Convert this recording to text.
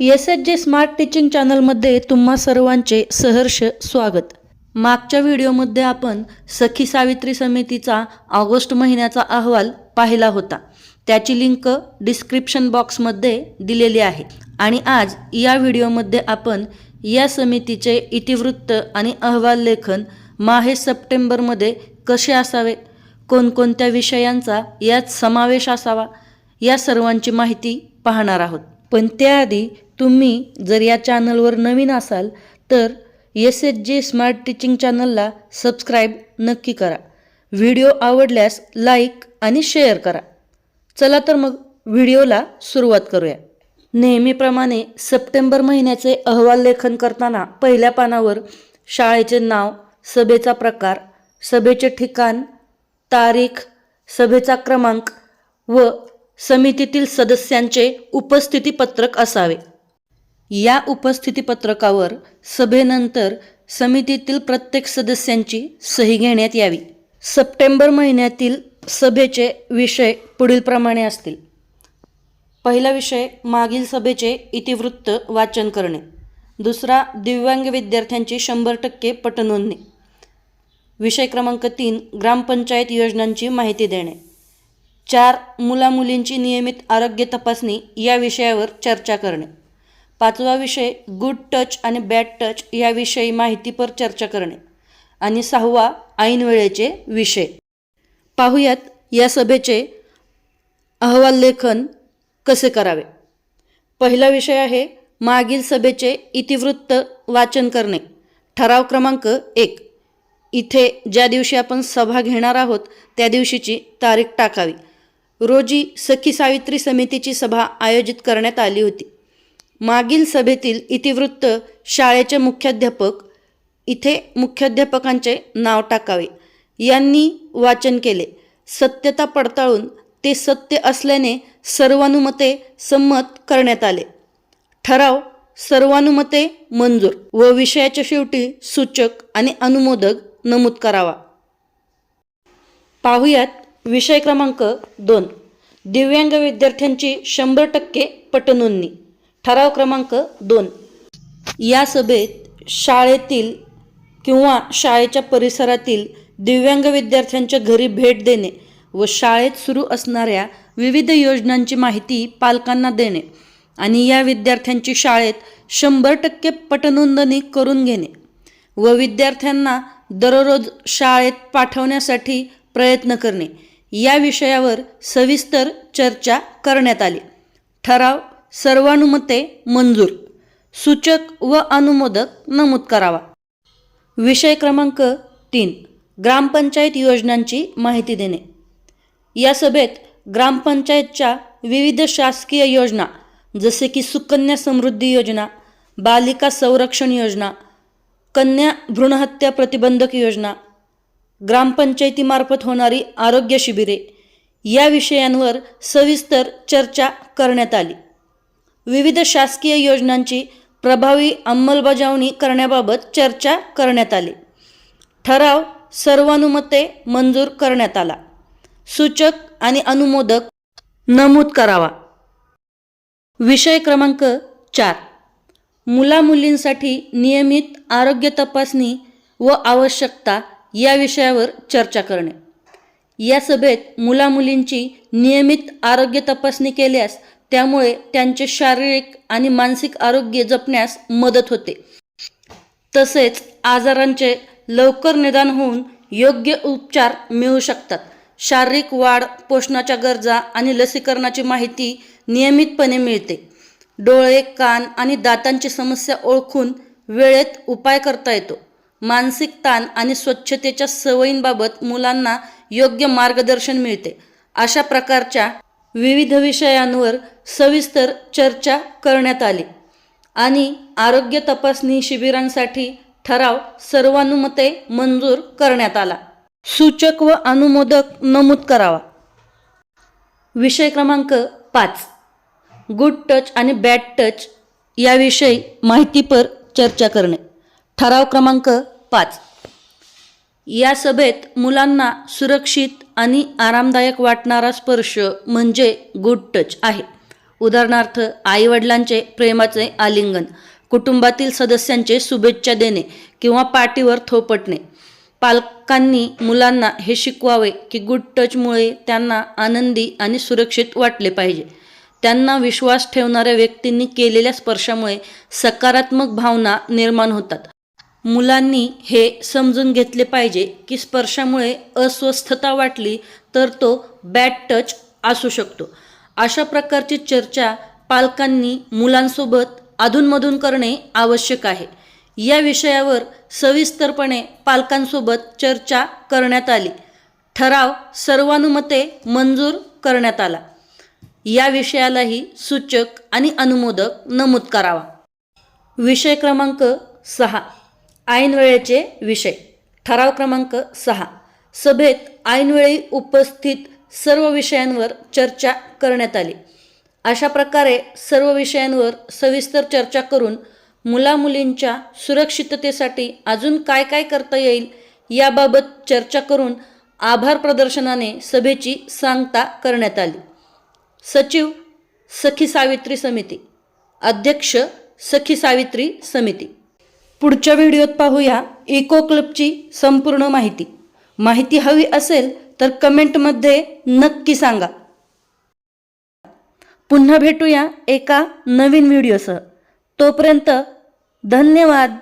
S H J smart teaching चॅनलमध्ये तुम्हा सर्वांचे सहर्ष स्वागत. मागच्या व्हिडिओमध्ये आपण सखी सावित्री समितीचा ऑगस्ट महिन्याचा अहवाल पाहिला होता. त्याची लिंक डिस्क्रिप्शन बॉक्समध्ये दिलेली आहे. आणि आज या व्हिडिओमध्ये आपण या समितीचे इतिवृत्त आणि अहवाल लेखन माहे सप्टेंबरमध्ये कसे असावे कोणकोणत्या विषयांचा यात समावेश असावा या सर्वांची माहिती पाहणार आहोत. पण त्याआधी तुम्ही जर या चॅनलवर नवीन असाल तर S H J smart teaching चॅनलला सबस्क्राईब नक्की करा. व्हिडिओ आवडल्यास लाईक आणि शेअर करा. चला तर मग व्हिडिओला सुरुवात करूया. नेहमीप्रमाणे सप्टेंबर महिन्याचे अहवाल लेखन करताना पहिल्या पानावर शाळेचे नाव सभेचा प्रकार सभेचे ठिकाण तारीख सभेचा क्रमांक व समितीतील सदस्यांचे उपस्थिती पत्रक असावे. या उपस्थिती पत्रकावर सभेनंतर समितीतील प्रत्येक सदस्यांची सही घेण्यात यावी. सप्टेंबर महिन्यातील सभेचे विषय पुढीलप्रमाणे असतील. पहिला विषय मागील सभेचे इतिवृत्त वाचन करणे. दुसरा दिव्यांग विद्यार्थ्यांची शंभर टक्के पटनोंदणी विषय क्रमांक तीन ग्रामपंचायत योजनांची माहिती देणे. चार मुलामुलींची नियमित आरोग्य तपासणी या विषयावर चर्चा करणे. पाचवा विषय गुड टच आणि बॅड टच याविषयी माहितीपर चर्चा करणे. आणि सहावा ऐन वेळेचे विषय. पाहूयात या सभेचे अहवाल लेखन कसे करावे? पहिला विषय आहे मागील सभेचे इतिवृत्त वाचन करणे. ठराव क्रमांक एक. इथे ज्या दिवशी आपण सभा घेणार आहोत त्या दिवशीची तारीख टाकावी. रोजी सखी सावित्री समितीची सभा आयोजित करण्यात आली होती. मागील सभेतील इतिवृत्त शाळेचे मुख्याध्यापक इथे मुख्याध्यापकांचे नाव टाकावे. यांनी वाचन केले. सत्यता पडताळून ते सत्य असल्याने सर्वानुमते संमत करण्यात आले. ठराव सर्वानुमते मंजूर व विषयाच्या शेवटी सूचक आणि अनुमोदक नमूद करावा. पाहुयात विषय क्रमांक दोन. दिव्यांग विद्यार्थ्यांची शंभर टक्के पटनोंदणी. ठराव क्रमांक दोन. या सभेत शाळेतील किंवा शाळेच्या परिसरातील दिव्यांग विद्यार्थ्यांच्या घरी भेट देणे व शाळेत सुरू असणाऱ्या विविध योजनांची माहिती पालकांना देणे आणि या विद्यार्थ्यांची शाळेत शंभर टक्के पटनोंदणी करून घेणे व विद्यार्थ्यांना दररोज शाळेत पाठवण्यासाठी प्रयत्न करणे. या विषयावर सविस्तर चर्चा करण्यात आली. ठराव सर्वानुमते मंजूर. सूचक व अनुमोदक नमूद करावा. विषय क्रमांक तीन ग्रामपंचायत योजनांची माहिती देणे. या सभेत ग्रामपंचायतच्या विविध शासकीय योजना जसे की सुकन्या समृद्धी योजना बालिका संरक्षण योजना कन्या भ्रूणहत्या प्रतिबंधक योजना ग्रामपंचायतीमार्फत होणारी आरोग्य शिबिरे या विषयांवर सविस्तर चर्चा करण्यात आली. विविध शासकीय योजनांची प्रभावी अंमलबजावणी करण्याबाबत चर्चा करण्यात आली. ठराव सर्वानुमते मंजूर करण्यात आला. सूचक आणि अनुमोदक नमूद करावा. विषय क्रमांक चार. मुलामुलींसाठी नियमित आरोग्य तपासणी व आवश्यकता या विषयावर चर्चा करणे. या सभेत मुलामुलींची नियमित आरोग्य तपासणी केल्यास त्यामुळे त्यांचे शारीरिक आणि मानसिक आरोग्य जपण्यास मदत होते. तसेच आजारांचे लवकर निदान होऊन योग्य उपचार मिळू शकतात. शारीरिक वाढ पोषणाच्या गरजा आणि लसीकरणाची माहिती नियमितपणे मिळते. डोळे कान आणि दातांची समस्या ओळखून वेळेत उपाय करता येतो. मानसिक ताण आणि स्वच्छतेच्या सवयींबाबत मुलांना योग्य मार्गदर्शन मिळते. अशा प्रकारच्या विविध विषयांवर सविस्तर चर्चा करण्यात आली. आणि आरोग्य तपासणी शिबिरांसाठी ठराव सर्वानुमते मंजूर करण्यात आला. सूचक व अनुमोदक नमूद करावा. विषय क्रमांक पाच. गुड टच आणि बॅड टच याविषयी माहितीपर चर्चा करणे. ठराव क्रमांक पाच. या सभेत मुलांना सुरक्षित आणि आरामदायक वाटणारा स्पर्श म्हणजे गुड टच आहे. उदाहरणार्थ आईवडिलांचे प्रेमाचे आलिंगन कुटुंबातील सदस्यांचे शुभेच्छा देणे किंवा पाठीवर थोपटणे. पालकांनी मुलांना हे शिकवावे की गुड टचमुळे त्यांना आनंदी आणि सुरक्षित वाटले पाहिजे. त्यांना विश्वास ठेवणाऱ्या व्यक्तींनी केलेल्या स्पर्शामुळे सकारात्मक भावना निर्माण होतात. मुलांनी हे समजून घेतले पाहिजे की स्पर्शामुळे अस्वस्थता वाटली तर तो बॅड टच असू शकतो. अशा प्रकारची चर्चा पालकांनी मुलांसोबत अधूनमधून करणे आवश्यक आहे. या विषयावर सविस्तरपणे पालकांसोबत चर्चा करण्यात आली. ठराव सर्वानुमते मंजूर करण्यात आला. या विषयालाही सूचक आणि अनुमोदक नमूद करावा. विषय क्रमांक सहा. ऐनवेळेचे विषय. ठराव क्रमांक सहा. सभेत ऐनवेळी उपस्थित सर्व विषयांवर चर्चा करण्यात आली. अशा प्रकारे सर्व विषयांवर सविस्तर चर्चा करून मुलामुलींच्या सुरक्षिततेसाठी अजून काय काय करता येईल याबाबत चर्चा करून आभार प्रदर्शनाने सभेची सांगता करण्यात आली. सचिव सखी सावित्री समिती. अध्यक्ष सखी सावित्री समिती. पुढच्या व्हिडिओत पाहूया इको क्लबची संपूर्ण माहिती. माहिती हवी असेल तर कमेंटमध्ये नक्की सांगा. पुन्हा भेटूया एका नवीन व्हिडिओसह. तोपर्यंत धन्यवाद.